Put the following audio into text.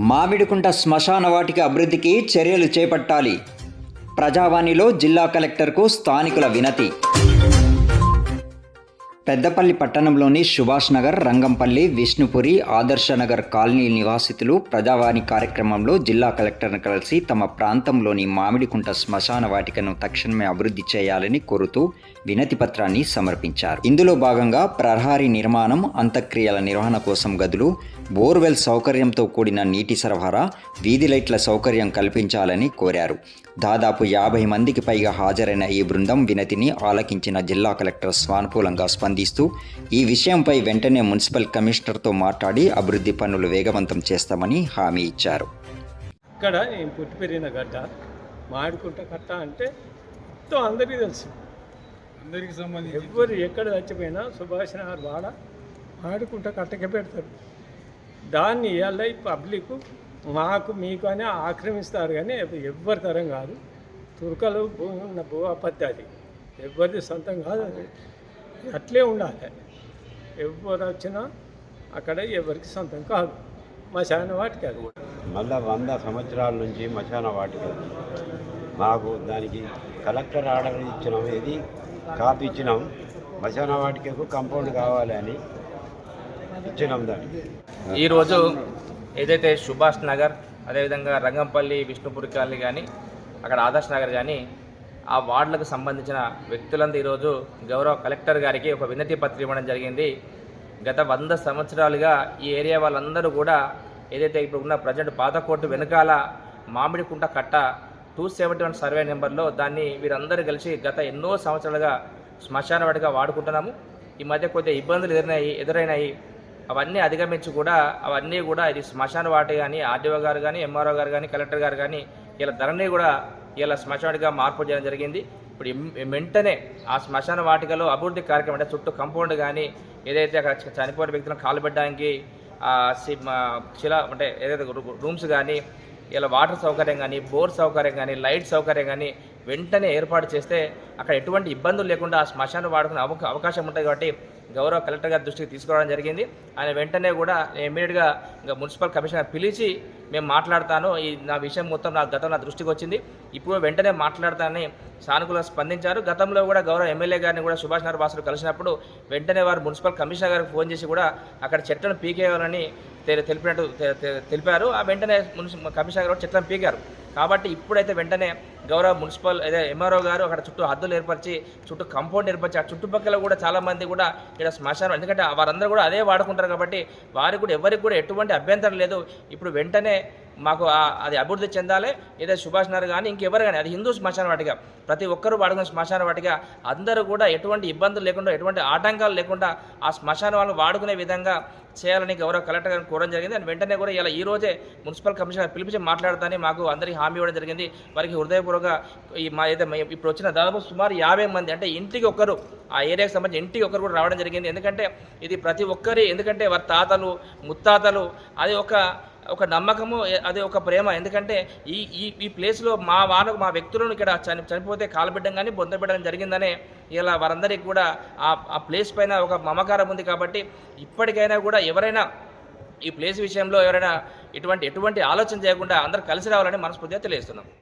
మామిడికుంట శ్మశాన వాటిక అభివృద్ధికి చర్యలు చేపట్టాలి. ప్రజావాణిలో జిల్లా కలెక్టర్కు స్థానికుల వినతి. పెద్దపల్లి పట్టణంలోని సుభాష్ నగర్ రంగంపల్లి విష్ణుపురి ఆదర్శనగర్ కాలనీ నివాసితులు ప్రజావాణి కార్యక్రమంలో జిల్లా కలెక్టర్ను కలిసి తమ ప్రాంతంలోని మామిడికుంట శ్మశాన వాటికను తక్షణమే అభివృద్ధి చేయాలని కోరుతూ వినతి పత్రాన్ని సమర్పించారు. ఇందులో భాగంగా ప్రహరీ నిర్మాణం అంత్యక్రియల నిర్వహణ కోసం గదులు బోర్వెల్ సౌకర్యంతో కూడిన నీటి సరఫరా వీధి లైట్ల సౌకర్యం కల్పించాలని కోరారు. దాదాపు యాభై మందికి పైగా హాజరైన ఈ బృందం వినతిని ఆలకించిన జిల్లా కలెక్టర్ స్వానుకూలంగా స్పందిస్తూ ఈ విషయంపై వెంటనే మున్సిపల్ కమిషనర్తో మాట్లాడి అభివృద్ధి పనులు వేగవంతం చేస్తామని హామీ ఇచ్చారు. ఇక్కడ నేను పుట్టి పెరిగిన గడ్డ మాడుకుంట కట్ట అంటే మొత్తం అందరికీ తెలుసు. అందరికి సంబంధించి ఎవ్వరు ఎక్కడ చచ్చిపోయినా సుభాష్ నగర్ వాడ మాడుకుంట కట్టకే పెడతారు. దాన్ని ఇవాళ పబ్లిక్ మాకు మీకు అని ఆక్రమిస్తారు కానీ ఎవ- ఎవ్వరి తరం కాదు. తుర్కలు భూమి ఉన్న భూ ఆపత్తి అది. ఎవరిది సొంతం కాదు అది. అట్లే ఉండాలి. ఎవరు వచ్చినా అక్కడ ఎవరికి సొంతం కాదు. మా చాలా వాటికి అది మళ్ళా వంద సంవత్సరాల నుంచి మశాన వాటిక. మాకు దానికి కలెక్టర్ ఆర్డర్ ఇచ్చినాం. ఇది కాపీ ఇచ్చినాం. మశాన వాటికకు కంపౌండ్ కావాలి అని ఇచ్చినాం దానికి. ఈరోజు ఏదైతే సుభాష్ నగర్ అదేవిధంగా రంగంపల్లి విష్ణుపురి కాలనీ కానీ అక్కడ ఆదర్శ్ నగర్ కానీ ఆ వార్డులకు సంబంధించిన వ్యక్తులంతా ఈరోజు గౌరవ కలెక్టర్ గారికి ఒక వినతి పత్రం ఇవ్వడం జరిగింది. గత వంద సంవత్సరాలుగా ఈ ఏరియా వాళ్ళందరూ కూడా ఏదైతే ఇప్పుడు ఉన్న ప్రజెంట్ పాత కోర్టు వెనకాల మామిడికుంట కట్ట టూ సెవెంటీ వన్ సర్వే నెంబర్లో దాన్ని వీరందరూ కలిసి గత ఎన్నో సంవత్సరాలుగా శ్మశాన వాటిగా వాడుకుంటున్నాము. ఈ మధ్య కొద్దిగా ఇబ్బందులు ఎదురైనాయి ఎదురైనాయి. అవన్నీ అధిగమించి కూడా అవన్నీ కూడా ఇది శ్మశాన వాటి కానీ ఆర్డీఓ గారు కానీ ఎంఆర్ఓ గారు కానీ కలెక్టర్ గారు కానీ ఇలా ధరని కూడా ఇలా శ్మశానవాటిగా మార్పు చేయడం జరిగింది. ఇప్పుడు వెంటనే ఆ శ్మశాన వాటికలో అభివృద్ధి కార్యక్రమం అంటే చుట్టూ కంపౌండ్ కానీ ఏదైతే అక్కడ చనిపోయిన వ్యక్తులను కాలు పెట్టడానికి శిల అంటే ఏదైతే రూ- రూమ్స్ కానీ ఇలా వాటర్ సౌకర్యం కానీ బోర్ సౌకర్యం కానీ లైట్ సౌకర్యం కానీ వెంటనే ఏర్పాటు చేస్తే అక్కడ ఎటువంటి ఇబ్బందులు లేకుండా ఆ శ్మశానం వాడుకునే అవకా అవకాశం ఉంటుంది కాబట్టి గౌరవ కలెక్టర్ గారి దృష్టికి తీసుకురావడం జరిగింది. ఆయన వెంటనే కూడా ఇమీడియట్గా ఇంకా మున్సిపల్ కమిషనర్ పిలిచి మేము మాట్లాడతాను. ఈ నా విషయం మొత్తం నా గతం నా దృష్టికి వచ్చింది. ఇప్పుడు వెంటనే మాట్లాడతానని సానుకూలంగా స్పందించారు. గతంలో కూడా గౌరవ ఎమ్మెల్యే గారిని కూడా సుభాష్ నగర్ వాసులు కలిసినప్పుడు వెంటనే వారు మున్సిపల్ కమిషనర్ గారికి ఫోన్ చేసి కూడా అక్కడ చెట్లను పీకేయాలని తెలిపినట్టు తెలిపారు. ఆ వెంటనే మున్సిపల్ కమిషనర్ గారు చెట్లను పీకారు. కాబట్టి ఇప్పుడైతే వెంటనే గౌరవ మున్సిపల్ అదే ఎంఆర్ఓ గారు అక్కడ చుట్టూ హద్దులు ఏర్పరిచి చుట్టూ కంపౌండ్ ఏర్పరిచి ఆ చుట్టుపక్కల కూడా చాలా మంది కూడా ఇక్కడ శ్మశానం ఎందుకంటే వారందరూ కూడా అదే వాడుకుంటారు కాబట్టి వారికి కూడా ఎవరికి కూడా ఎటువంటి అభ్యంతరం లేదు. ఇప్పుడు వెంటనే మాకు అది అభివృద్ధి చెందాలి. ఏదో సుభాష్ నగర్ కానీ ఇంకెవరు కానీ అది హిందూ శ్మశాన వాటిగా ప్రతి ఒక్కరూ వాడుకున్న శ్మశాన వాటిగా అందరూ కూడా ఎటువంటి ఇబ్బందులు లేకుండా ఎటువంటి ఆటంకాలు లేకుండా ఆ శ్మశాన వాళ్ళు వాడుకునే విధంగా చేయాలని గౌరవ కలెక్టర్ గారిని కోరడం జరిగింది. అండ్ వెంటనే కూడా ఇలా ఈ రోజే మున్సిపల్ కమిషనర్ పిలిపించి మాట్లాడతానని మాకు అందరికీ హామీ ఇవ్వడం జరిగింది. వారికి హృదయపూర్వక ఈ మా అయితే ఇప్పుడు వచ్చిన దాదాపు సుమారు యాభై మంది అంటే ఇంటికి ఒక్కరు ఆ ఏరియాకి సంబంధించి ఇంటికి ఒకరు కూడా రావడం జరిగింది. ఎందుకంటే ఇది ప్రతి ఒక్కరి ఎందుకంటే వారి తాతలు ముత్తాతలు అది ఒక ఒక నమ్మకము అదే అది ఒక ప్రేమ. ఎందుకంటే ఈ ఈ ఈ ప్లేస్లో మా వాళ్ళకు మా వ్యక్తులను ఇక్కడ చని చనిపోతే కాలబిడ్డం కానీ బొందబెట్టడం జరిగిందనే ఇలా వారందరికీ కూడా ఆ ఆ ప్లేస్ పైన ఒక మమకారం ఉంది కాబట్టి ఇప్పటికైనా కూడా ఎవరైనా ఈ ప్లేస్ విషయంలో ఎవరైనా ఇటువంటి ఎటువంటి ఆలోచన చేయకుండా అందరూ కలిసి రావాలని మనస్ఫూర్తిగా తెలియజేస్తున్నాం.